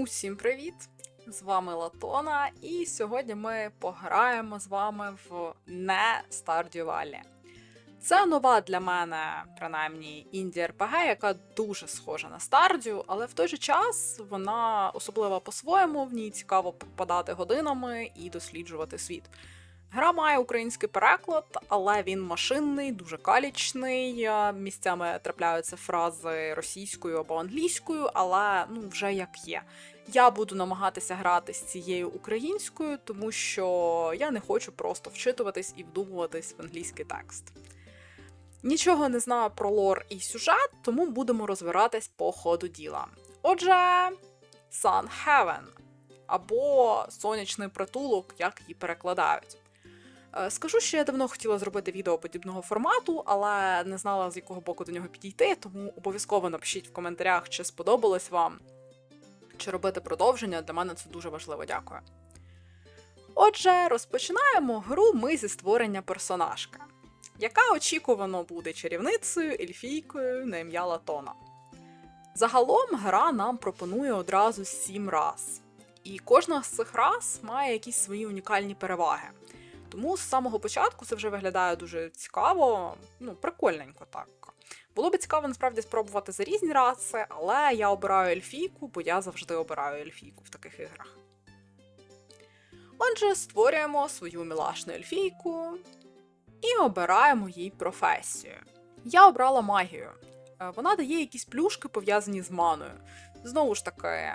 Усім привіт! З вами Латона, і сьогодні ми пограємо з вами в не Stardew Valley. Це нова для мене, принаймні, інді РПГ, яка дуже схожа на Stardew, але в той же час вона особлива по-своєму, в ній цікаво попадати годинами і досліджувати світ. Гра має український переклад, але він машинний, дуже калічний. е, Місцями трапляються фрази російською або англійською, але ну вже як є. Я буду намагатися грати з цією українською, тому що я не хочу просто вчитуватись і вдумуватись в англійський текст. Нічого не знаю про лор і сюжет, тому будемо розбиратись по ходу діла. Отже, Sun Heaven або сонячний притулок, як її перекладають. Е, Скажу, що я давно хотіла зробити відео подібного формату, але не знала з якого боку до нього підійти, тому обов'язково напишіть в коментарях, чи сподобалось вам, чи робити продовження. Для мене це дуже важливо, дякую. Отже, розпочинаємо гру ми зі створення персонажки, яка очікувано буде чарівницею, ельфійкою на ім'я Латона. Загалом гра нам пропонує одразу сім раз, і кожна з цих рас має якісь свої унікальні переваги. Тому з самого початку це вже виглядає дуже цікаво, ну, прикольненько так. Було би цікаво насправді спробувати за різні раси, але я обираю ельфійку, бо я завжди обираю ельфійку в таких іграх. Отже, створюємо свою мілашну ельфійку і обираємо їй професію. Я обрала магію. Е, Вона дає якісь плюшки, пов'язані з маною. Знову ж таки,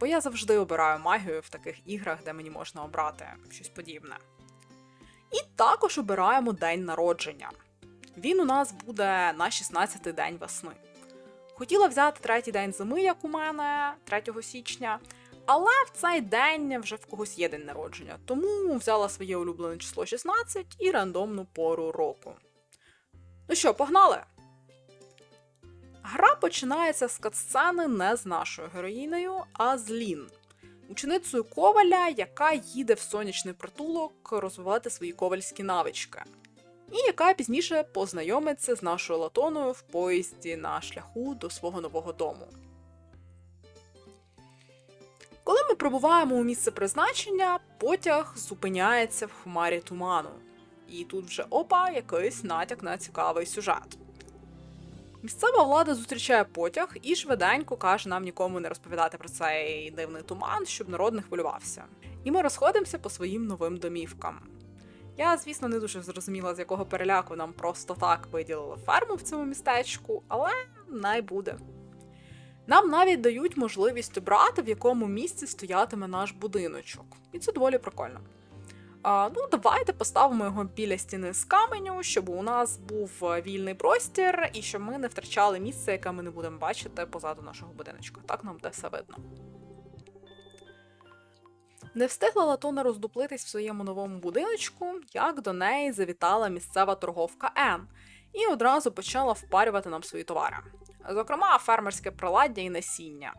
бо я завжди обираю магію в таких іграх, де мені можна обрати щось подібне. І також обираємо день народження. Він у нас буде на 16-й день весни. Хотіла взяти третій день зими, як у мене, 3 січня, але в цей день вже в когось є день народження, тому взяла своє улюблене число 16 і рандомну пору року. Ну що, погнали? Гра починається з катсцени не з нашою героїнею, а з Лін, ученицею коваля, яка їде в сонячний притулок розвивати свої ковальські навички, і яка пізніше познайомиться з нашою Латоною в поїзді на шляху до свого нового дому. Коли ми прибуваємо у місце призначення, потяг зупиняється в хмарі туману. І тут вже опа, якийсь натяк на цікавий сюжет. Місцева влада зустрічає потяг і швиденько каже нам нікому не розповідати про цей дивний туман, щоб народ не хвилювався. І ми розходимося по своїм новим домівкам. Я, звісно, не дуже зрозуміла, з якого переляку нам просто так виділили ферму в цьому містечку, але най буде. Нам навіть дають можливість обрати, в якому місці стоятиме наш будиночок. І це доволі прикольно. Ну, давайте поставимо його біля стіни з каменю, щоб у нас був е, вільний простір і щоб ми не втрачали місце, яке ми не будемо бачити позаду нашого будиночка. Так нам те все видно. Не встигла Латона роздуплитись в своєму новому будиночку, як до неї завітала місцева торговка Ен і одразу почала впарювати нам свої товари. Зокрема, фермерське приладдя і насіння.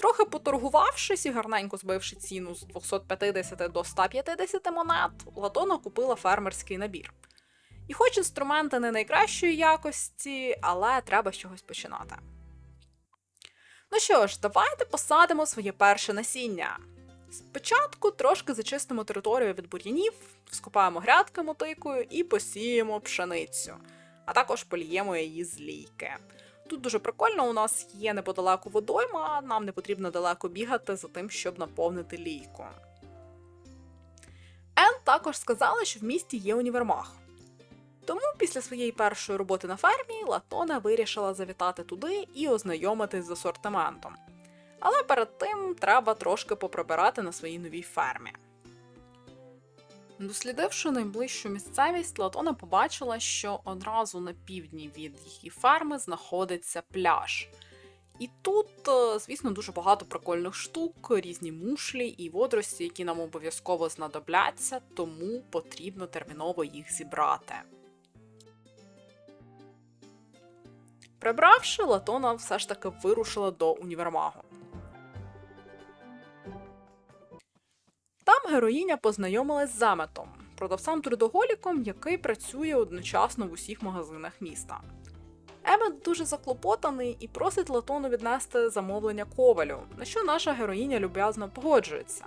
Трохи поторгувавшись і гарненько збивши ціну з 250 до 150 монет, Латона купила фермерський набір. І хоч інструменти не найкращої якості, але треба з чогось починати. Ну що ж, давайте посадимо своє перше насіння. Спочатку трошки зачистимо територію від бур'янів, скопаємо грядки мотикою і посіємо пшеницю, а також поліємо її з лійки. Тут дуже прикольно, у нас є неподалеку водойма, нам не потрібно далеко бігати за тим, щоб наповнити лійку. Ен також сказала, що в місті є універмаг. Тому після своєї першої роботи на фермі Латона вирішила завітати туди і ознайомитись з асортиментом. Але перед тим треба трошки поприбирати на своїй новій фермі. Дослідивши найближчу місцевість, Латона побачила, що одразу на півдні від її ферми знаходиться пляж. І тут, е, звісно, дуже багато прикольних штук, різні мушлі і водорості, які нам обов'язково знадобляться, тому потрібно терміново їх зібрати. Прибравши, Латона все ж таки вирушила до універмагу. Там героїня познайомилась з заметом, продавцем трудоголіком, який працює одночасно в усіх магазинах міста. Емет дуже заклопотаний і просить Латону віднести замовлення ковалю, на що наша героїня люб'язно погоджується.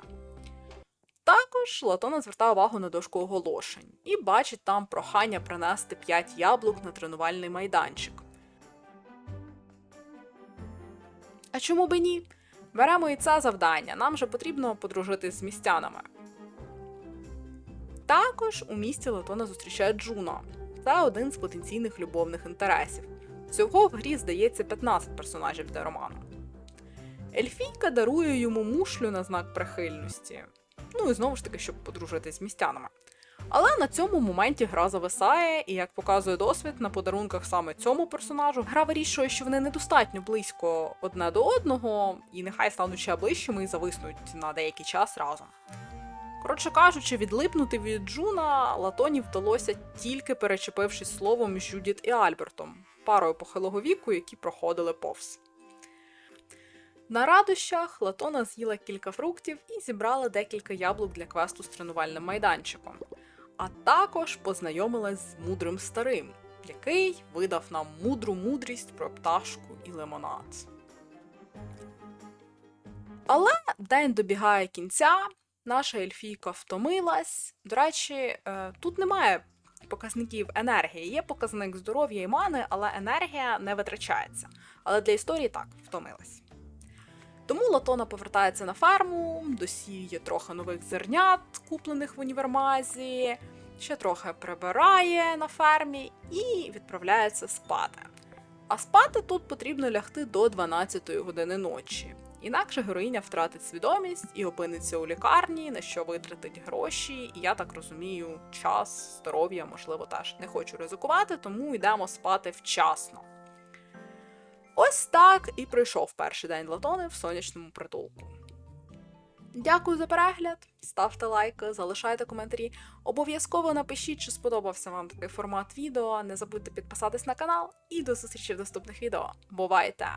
Також Латона звертає увагу на дошку оголошень і бачить там прохання принести 5 яблук на тренувальний майданчик. А чому би ні? Беремо і це завдання, нам же потрібно подружитись з містянами. Також у місті Латона зустрічає Джуно. Це один з потенційних любовних інтересів. Всього в грі здається 15 персонажів для роману. Ельфійка дарує йому мушлю на знак прихильності. Ну і знову ж таки, щоб подружитись з містянами. Але на цьому моменті гра зависає, і як показує досвід, на подарунках саме цьому персонажу гра вирішує, що вони недостатньо близько одне до одного, і нехай стануть ще ближчими і зависнуть на деякий час разом. Коротше кажучи, відлипнути від Джуна Латоні вдалося тільки перечепившись словом з Жюдіт і Альбертом, парою похилого віку, які проходили повз. На радощах Латона з'їла кілька фруктів і зібрала декілька яблук для квесту з тренувальним майданчиком, а також познайомилась з мудрим старим, який видав нам мудру мудрість про пташку і лимонад. Але день добігає кінця, наша ельфійка втомилась. До речі, е, тут немає показників енергії, є показник здоров'я і мани, але енергія не витрачається. Але для історії так, втомилась. Тому Латона повертається на ферму, досіє трохи нових зернят, куплених в універмазі, ще трохи прибирає на фермі і відправляється спати. А спати тут потрібно лягти до 12 години ночі. Інакше героїня втратить свідомість і опиниться у лікарні, на що витратить гроші, і я так розумію, час, здоров'я, можливо, теж не хочу ризикувати, тому йдемо спати вчасно. Ось так і пройшов перший день Латони в сонячному притулку. Дякую за перегляд, ставте лайки, залишайте коментарі. Обов'язково напишіть, чи сподобався вам такий формат відео. Не забудьте підписатись на канал і до зустрічі в наступних відео. Бувайте!